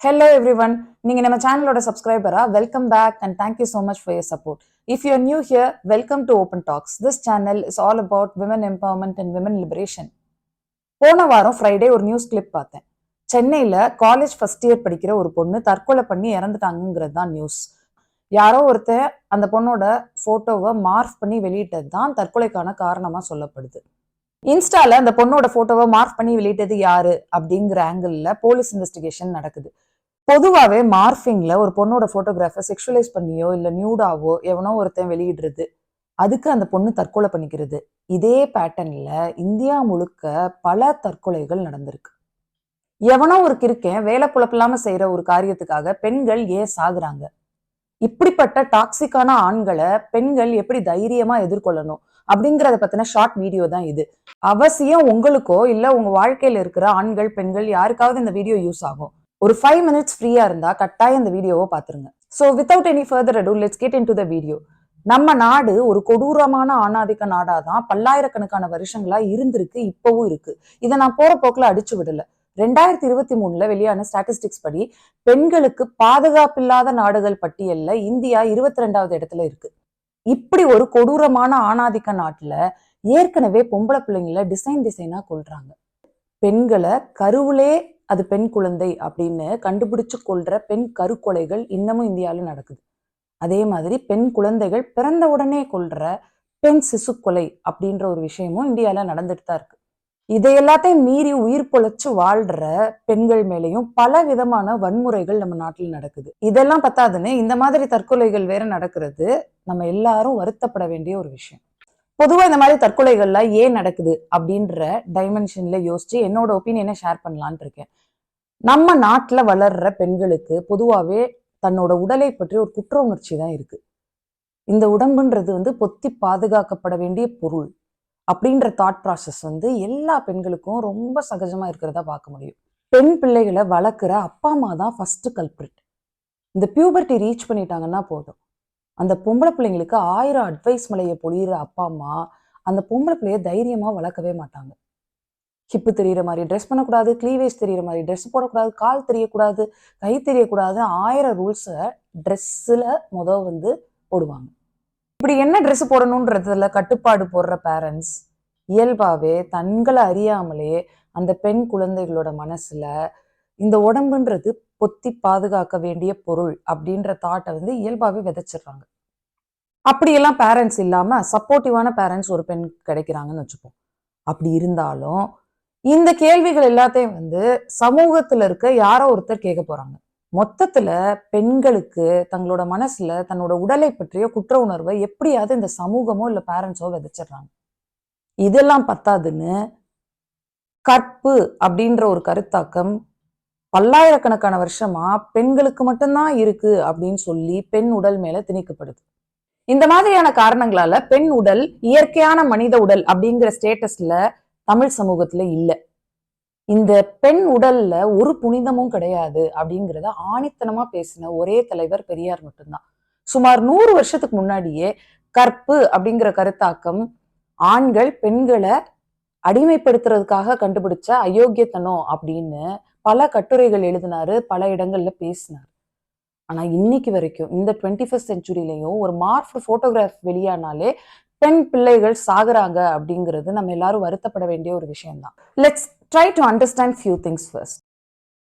Hello every one நீங்க நம்ம சேனலோட சப்ஸ்கிரைபரா welcome back and thank you so much for your support if you new here welcome to Open Talks this channel is all about women empowerment and women liberation போன வாரம் Friday ஒரு news clip பார்த்தேன். சென்னையில் college first year படிக்கிற ஒரு பொண்ணு தற்கொலை பண்ணி இறந்துட்டாங்கங்கிறது தான் நியூஸ் யாரோ ஒருத்தர் அந்த பொண்ணோட ஃபோட்டோவை மார்க் பண்ணி வெளியிட்டது தான் தற்கொலைக்கான காரணமாக சொல்லப்படுது. இன்ஸ்டால அந்த பொண்ணோட ஃபோட்டோவை மார்க் பண்ணி வெளியிட்டது யாரு? அப்படிங்கிற ஆங்கிளில் போலீஸ் இன்வெஸ்டிகேஷன் நடக்குது. பொதுவாகவே மார்ஃபிங்கில் ஒரு பொண்ணோட ஃபோட்டோகிராஃபை செக்ஷுவலைஸ் பண்ணியோ இல்லை நியூடாவோ எவனோ ஒருத்தன் வெளியிடுறது அதுக்கு அந்த பொண்ணு தற்கொலை பண்ணிக்கிறது. இதே பேட்டர்னில் இந்தியா முழுக்க பல தற்கொலைகள் நடந்திருக்கு. எவனோ ஒரு கிருக்கேன் வேலை புழப்பில்லாமல் செய்கிற ஒரு காரியத்துக்காக பெண்கள் ஏன் சாகுறாங்க? இப்படிப்பட்ட டாக்ஸிக்கான ஆண்களை பெண்கள் எப்படி தைரியமாக எதிர்கொள்ளணும்? அப்படிங்கிறத பத்தின ஷார்ட் வீடியோ தான் இது. அவசியம் உங்களுக்கோ இல்லை உங்கள் வாழ்க்கையில் இருக்கிற ஆண்கள் பெண்கள் யாருக்காவது இந்த வீடியோ யூஸ் ஆகும். ஒரு ஃபைவ் மினிட்ஸ் ஃப்ரீயா இருந்தா கட்டாயம் இந்த வீடியோவை பாத்துருங்க. So without any further ado let's get into the video நம்ம நாடு ஒரு கொடூரமான ஆணாதிக்க நாடாதான் பல்லாயிரக்கணக்கான வருஷங்களா இருந்திருக்கு இப்பவும் இருக்கு. இதை நான் போற போக்குல அடிச்சு விடல. ரெண்டாயிரத்தி இருபத்தி மூணுல வெளியான ஸ்டாட்டிஸ்டிக்ஸ் படி பெண்களுக்கு பாதுகாப்பில்லாத நாடுகள் பட்டியல்ல இந்தியா இருபத்தி ரெண்டாவது இடத்துல இருக்கு. இப்படி ஒரு கொடூரமான ஆணாதிக்க நாட்டுல ஏற்கனவே பொம்பளை பிள்ளைங்கள டிசைன் டிசைனா கொள்றாங்க பெண்களை கருவிலே அது பெண் குழந்தை அப்படின்னு கண்டுபிடிச்சு கொள்ற பெண் கருக்கொலைகள் இன்னமும் இந்தியாவில நடக்குது. அதே மாதிரி பெண் குழந்தைகள் பிறந்த உடனே கொள்ற பெண் சிசு கொலை அப்படின்ற ஒரு விஷயமும் இந்தியாவில் நடந்துட்டு தான் இருக்கு. இதை எல்லாத்தையும் மீறி உயிர் பொழைச்சு வாழ்ற பெண்கள் மேலேயும் பல விதமான வன்முறைகள் நம்ம நாட்டில் நடக்குது. இதெல்லாம் பத்தாதுன்னு இந்த மாதிரி தற்கொலைகள் வேற நடக்கிறது. நம்ம எல்லாரும் வருத்தப்பட வேண்டிய ஒரு விஷயம். பொதுவா இந்த மாதிரி தற்கொலைகள்லாம் ஏன் நடக்குது அப்படின்ற டைமென்ஷன்ல யோசிச்சு என்னோட ஒப்பீனியனை ஷேர் பண்ணலான் இருக்கேன். நம்ம நாட்டுல வளர்ற பெண்களுக்கு பொதுவாவே தன்னோட உடலை பற்றி ஒரு குற்ற உணர்ச்சி தான் இருக்கு. இந்த உடம்புன்றது வந்து பொத்தி பாதுகாக்கப்பட வேண்டிய பொருள் அப்படின்ற தாட் ப்ராசஸ் வந்து எல்லா பெண்களுக்கும் ரொம்ப சகஜமா இருக்கிறதா பார்க்க முடியும். பெண் பிள்ளைகளை வளர்க்குற அப்பா அம்மா தான் ஃபர்ஸ்ட் கல்பிரிட் இந்த பியூபர்ட்டி ரீச் பண்ணிட்டாங்கன்னா போதும். அந்த பொம்பளை பிள்ளைங்களுக்கு ஆயிரம் அட்வைஸ் மலையை பொழியிற அப்பா அம்மா அந்த பொம்பளை பிள்ளைய தைரியமா வளர்க்கவே மாட்டாங்க. ஹிப்பு தெரியிற மாதிரி ட்ரெஸ் பண்ணக்கூடாது க்ளீவேஜ் தெரியிற மாதிரி ட்ரெஸ் போடக்கூடாது கால் தெரியக்கூடாது கை தெரியக்கூடாது ஆயிரம் ரூல்ஸை ட்ரெஸ்ஸில் முத வந்து போடுவாங்க. இப்படி என்ன ட்ரெஸ் போடணுன்றதுல கட்டுப்பாடு போடுற பேரண்ட்ஸ் இயல்பாவே தங்களை அறியாமலே அந்த பெண் குழந்தைகளோட மனசுல இந்த உடம்புன்றது பொத்தி பாதுகாக்க வேண்டிய பொருள் அப்படின்ற தாட்டை வந்து இயல்பாகவே விதைச்சிடுறாங்க. அப்படியெல்லாம் பேரண்ட்ஸ் இல்லாம சப்போர்ட்டிவான பேரண்ட்ஸ் ஒரு பெண் கிடைக்கிறாங்கன்னு வச்சுப்போம். அப்படி இருந்தாலும் இந்த கேள்விகள் எல்லாத்தையும் வந்து சமூகத்துல இருக்க யாரோ ஒருத்தர் கேட்க போறாங்க. மொத்தத்துல பெண்களுக்கு தங்களோட மனசுல தன்னோட உடலை பற்றிய குற்ற உணர்வை எப்படியாவது இந்த சமூகமோ இல்ல பேரண்ட்ஸோ விதைச்சிடுறாங்க. இதெல்லாம் பத்தாதுன்னு கற்பு அப்படின்ற ஒரு கருத்தாக்கம் பல்லாயிரக்கணக்கான வருஷமா பெண்களுக்கு மட்டும்தான் இருக்கு அப்படின்னு சொல்லி பெண் உடல் மேல திணிக்கப்படுது. இந்த மாதிரியான காரணங்களால பெண் உடல் இயற்கையான மனித உடல் அப்படிங்கிற ஸ்டேட்டஸ்ல தமிழ் சமூகத்துல இல்லை. இந்த பெண் உடல்ல ஒரு புனிதமும் கிடையாது அப்படிங்கிறத ஆணித்தனமா பேசின ஒரே தலைவர் பெரியார் மட்டும்தான். சுமார் நூறு வருஷத்துக்கு முன்னாடியே கற்பு அப்படிங்கிற கருத்தாக்கம் ஆண்கள் பெண்களை அடிமைப்படுத்துறதுக்காக கண்டுபிடிச்ச அயோக்கியத்தனம் அப்படின்னு பல கட்டுரைகள் எழுதினாரு பல இடங்கள்ல பேசினார். ஆனா இன்னைக்கு வரைக்கும் இந்த டுவெண்ட்டி ஃபர்ஸ்ட் செஞ்சுரியிலையும் ஒரு மார்ஃப் போட்டோகிராஃப் வெளியானாலே பெண் பிள்ளைகள் சாகுறாங்க அப்படிங்கிறது நம்ம எல்லாரும் வருத்தப்பட வேண்டிய ஒரு விஷயம்தான். Let's try to understand few things first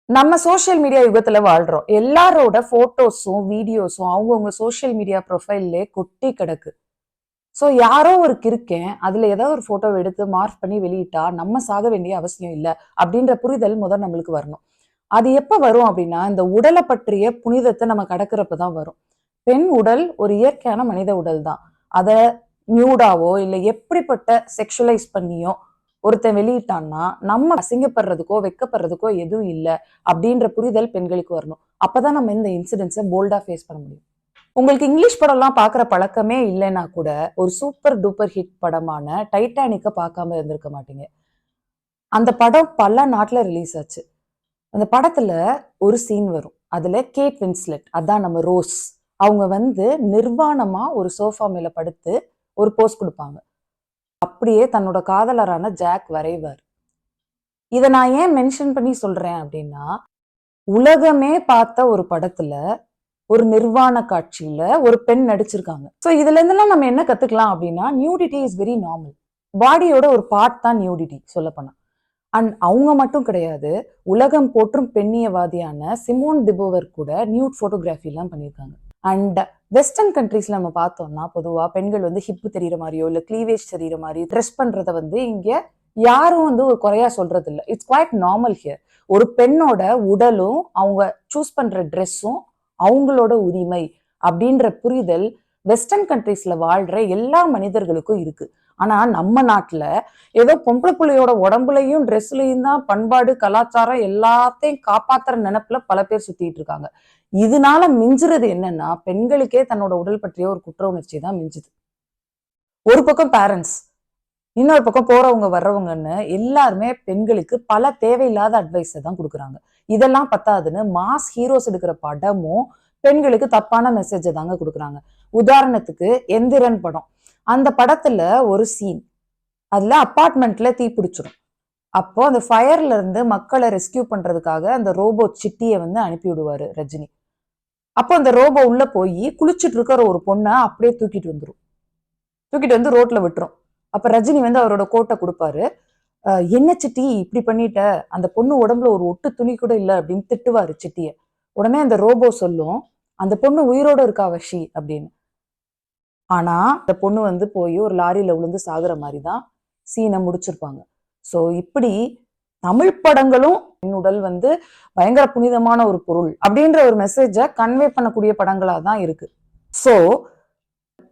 நம்ம சோஷியல் மீடியா யுகத்துல வாழ்றோம். எல்லாரோட போட்டோஸும் வீடியோஸும் அவங்கவுங்க சோஷியல் மீடியா ப்ரொஃபைல்லே கொட்டி கிடக்கு. ஸோ யாரோ ஒரு கிருக்கேன் அதுல ஏதாவது ஒரு ஃபோட்டோ எடுத்து மார்க் பண்ணி வெளியிட்டா நம்ம சாக வேண்டிய அவசியம் இல்லை அப்படின்ற புரிதல் முதல் நம்மளுக்கு வரணும். அது எப்ப வரும் அப்படின்னா இந்த உடலை பற்றிய புனிதத்தை நம்ம கடக்கிறப்ப தான் வரும். பெண் உடல் ஒரு இயற்கையான மனித உடல் தான். அதை நியூடாவோ இல்லை எப்படிப்பட்ட செக்ஷுவலைஸ் பண்ணியோ ஒருத்தன் வெளியிட்டான்னா நம்ம அசிங்கப்படுறதுக்கோ வெக்கப்படுறதுக்கோ எதுவும் இல்லை அப்படின்ற புரிதல் பெண்களுக்கு வரணும். அப்பதான் நம்ம இந்த இன்சிடென்ட்ஸை போல்டா ஃபேஸ் பண்ண முடியும். உங்களுக்கு இங்கிலீஷ் படம்லாம் பார்க்குற பழக்கமே இல்லைன்னா கூட ஒரு சூப்பர் டூப்பர் ஹிட் படமான டைட்டானிக்கை பார்க்காம இருந்திருக்க மாட்டீங்க. அந்த படம் பல நாட்டில் ரிலீஸ் ஆச்சு. அந்த படத்தில் ஒரு சீன் வரும். அதில் கேட் வின்ஸ்லெட் அதான் நம்ம ரோஸ் அவங்க வந்து நிர்வாணமாக ஒரு சோஃபா மேல படுத்து ஒரு போஸ் கொடுப்பாங்க. அப்படியே தன்னோட காதலரான ஜாக் வரைவார். இதை நான் ஏன் மென்ஷன் பண்ணி சொல்கிறேன் அப்படின்னா உலகமே பார்த்த ஒரு படத்தில் ஒரு நிர்வாண காட்சியில ஒரு பெண் நடிச்சிருக்காங்க. ஸோ இதுல இருந்தெல்லாம் நம்ம என்ன கத்துக்கலாம் அப்படின்னா நியூடிட்டி இஸ் வெரி நார்மல் பாடியோட ஒரு பார்ட் தான் நியூடிட்டி சொல்லப்போனா. அண்ட் அவங்க மட்டும் கிடையாது உலகம் போற்றும் பெண்ணியவாதியான சிமோன் திபோவர் கூட நியூட் ஃபோட்டோகிராஃபி எல்லாம் பண்ணியிருக்காங்க. அண்ட் வெஸ்டர்ன் கண்ட்ரீஸ்ல நம்ம பார்த்தோம்னா பொதுவாக பெண்கள் வந்து ஹிப்பு தெரியுற மாதிரியோ இல்லை க்ளீவேஜ் தெரியுற மாதிரி ட்ரெஸ் பண்றத வந்து இங்க யாரும் வந்து ஒரு குறையா சொல்றது இல்லை இட்ஸ் குவாய்ட் நார்மல் ஹியர் ஒரு பெண்ணோட உடலும் அவங்க சூஸ் பண்ற ட்ரெஸ்ஸும் அவங்களோட உரிமை அப்படின்ற புரிதல் வெஸ்டர்ன் கண்ட்ரீஸ்ல வாழ்ற எல்லா மனிதர்களுக்கும் இருக்கு. ஆனா நம்ம நாட்டுல ஏதோ பொம்பளை புள்ளையோட உடம்புலையும் ட்ரெஸ்லயும் தான் பண்பாடு கலாச்சாரம் எல்லாத்தையும் காப்பாத்துற நினைப்புல பல பேர் சுத்திட்டு இருக்காங்க. இதனால மிஞ்சுறது என்னன்னா பெண்களுக்கே தன்னோட உடல் பற்றிய ஒரு குற்ற உணர்ச்சி தான் மிஞ்சுது. ஒரு பக்கம் பேரண்ட்ஸ் இன்னொரு பக்கம் போறவங்க வர்றவங்கன்னு எல்லாருமே பெண்களுக்கு பல தேவையில்லாத அட்வைஸை தான் கொடுக்குறாங்க. இதெல்லாம் பத்தாதுன்னு மாஸ் ஹீரோஸ் எடுக்கிற படமும் பெண்களுக்கு தப்பான மெசேஜை தாங்க கொடுக்குறாங்க. உதாரணத்துக்கு எந்திரன் படம். அந்த படத்துல ஒரு சீன் அதுல அப்பார்ட்மெண்ட்ல தீ பிடிச்சிரும். அப்போ அந்த ஃபயர்ல இருந்து மக்களை ரெஸ்கியூ பண்றதுக்காக அந்த ரோபோ சிட்டியை வந்து அனுப்பி விடுவாரு ரஜினி. அப்போ அந்த ரோபோ உள்ள போய் குளிச்சுட்டு இருக்கிற ஒரு பொண்ணை அப்படியே தூக்கிட்டு வந்துடும் தூக்கிட்டு வந்து ரோட்ல விட்டுரும். அப்ப ரஜினி வந்து அவரோட கோட்டை கொடுப்பாரு. என்ன சிட்டி இப்படி பண்ணிட்ட? அந்த பொண்ணு உடம்புல ஒரு ஒட்டு துணி கூட இல்லை அப்படின்னு திட்டுவாரு சிட்டிய உடனே அந்த ரோபோ சொல்லும் அந்த பொண்ணு உயிரோட இருக்கா வஷி? அப்படின்னு. ஆனா அந்த பொண்ணு வந்து போய் ஒரு லாரியில விழுந்து சாகுற மாதிரி தான் சீனை முடிச்சிருப்பாங்க. ஸோ இப்படி தமிழ் படங்களும் உடல் வந்து பயங்கர புனிதமான ஒரு பொருள் அப்படின்ற ஒரு மெசேஜை கன்வே பண்ணக்கூடிய படங்களா தான் இருக்கு. ஸோ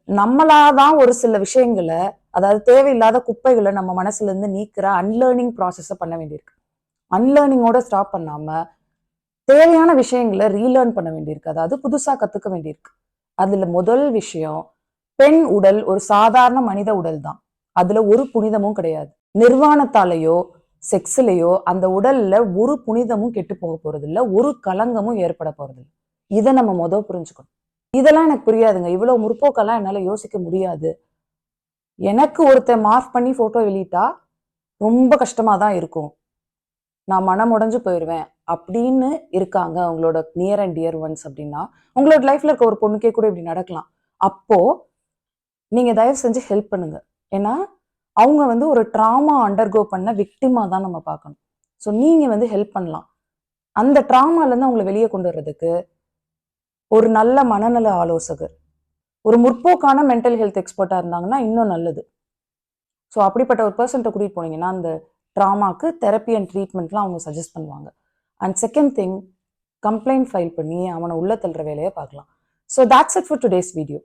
நம்மளாதான் ஒரு சில விஷயங்களை அதாவது தேவையில்லாத குப்பைகளை நம்ம மனசுல இருந்து நீக்கிற அன்லேர்னிங் ப்ராசஸை பண்ண வேண்டியிருக்கு. அன்லேர்னிங்கோட ஸ்டாப் பண்ணாம தேவையான விஷயங்களை ரீலேர்ன் பண்ண வேண்டியிருக்கு. அதாவது புதுசா கத்துக்க வேண்டியிருக்கு. அதுல முதல் விஷயம் பெண் உடல் ஒரு சாதாரண மனித உடல் தான். அதுல ஒரு புனிதமும் கிடையாது. நிர்வாணத்தாலேயோ செக்ஸ்லேயோ அந்த உடல்ல ஒரு புனிதமும் கெட்டு போக போறது இல்லை ஒரு களங்கமும் ஏற்பட போறது இல்லை இதை நம்ம மொதல் புரிஞ்சுக்கணும். இதெல்லாம் எனக்கு புரியாதுங்க. இவ்வளோ முற்போக்கெல்லாம் என்னால் யோசிக்க முடியாது. எனக்கு ஒருத்தன் மார்க் பண்ணி ஃபோட்டோ வெளியிட்டா ரொம்ப கஷ்டமாக தான் இருக்கும். நான் மனம் உடஞ்சு போயிடுவேன் அப்படின்னு இருக்காங்க அவங்களோட நியர் அண்ட் டியர் ஒன்ஸ் அப்படின்னா உங்களோட லைஃப்ல இருக்க ஒரு பொண்ணுக்கே கூட இப்படி நடக்கலாம். அப்போ நீங்க தயவு செஞ்சு ஹெல்ப் பண்ணுங்க. ஏன்னா அவங்க வந்து ஒரு ட்ராமா அண்டர்கோ பண்ண விக்டிமா தான் நம்ம பார்க்கணும். ஸோ நீங்க வந்து ஹெல்ப் பண்ணலாம். அந்த ட்ராமாலேருந்து அவங்கள அவங்களை வெளியே கொண்டு வர்றதுக்கு ஒரு நல்ல மனநல ஆலோசகர். ஒரு முற்போக்கான மென்டல் ஹெல்த் எக்ஸ்பர்ட்டாக இருந்தாங்கன்னா இன்னும் நல்லது. ஸோ அப்படிப்பட்ட ஒரு பர்சன்ட்ட கூட்டிகிட்டு போனீங்கன்னா அந்த ட்ராமாக்கு தெரப்பி அண்ட் ட்ரீட்மெண்ட்லாம் அவங்க சஜஸ்ட் பண்ணுவாங்க. And second thing complaint file பண்ணி அவனை உள்ள தள்ளுற வேலையை பார்க்கலாம். So that's it for today's video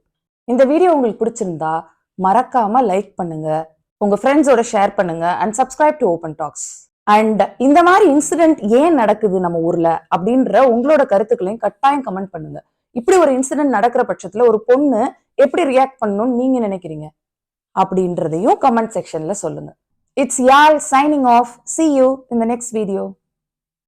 இந்த வீடியோ உங்களுக்கு பிடிச்சிருந்தா மறக்காம லைக் பண்ணுங்க. உங்க ஃப்ரெண்ட்ஸோட ஷேர் பண்ணுங்க. And subscribe to Open Talks and இந்த மாதிரி இன்சிடென்ட் ஏன் நடக்குது நம்ம ஊர்ல? அப்படின்ற உங்களோட கருத்துக்களையும் கட்டாயம் கமெண்ட் பண்ணுங்க. இப்படி ஒரு இன்சிடென்ட் நடக்கிற பட்சத்துல ஒரு பொண்ணு எப்படி ரியாக்ட் பண்ணணும்னு நீங்க நினைக்கிறீங்க? அப்படின்றதையும் கமெண்ட் செக்ஷன்ல சொல்லுங்க. இட்ஸ் யால் சைனிங் ஆஃப் சி யூ இந்த நெக்ஸ்ட் வீடியோ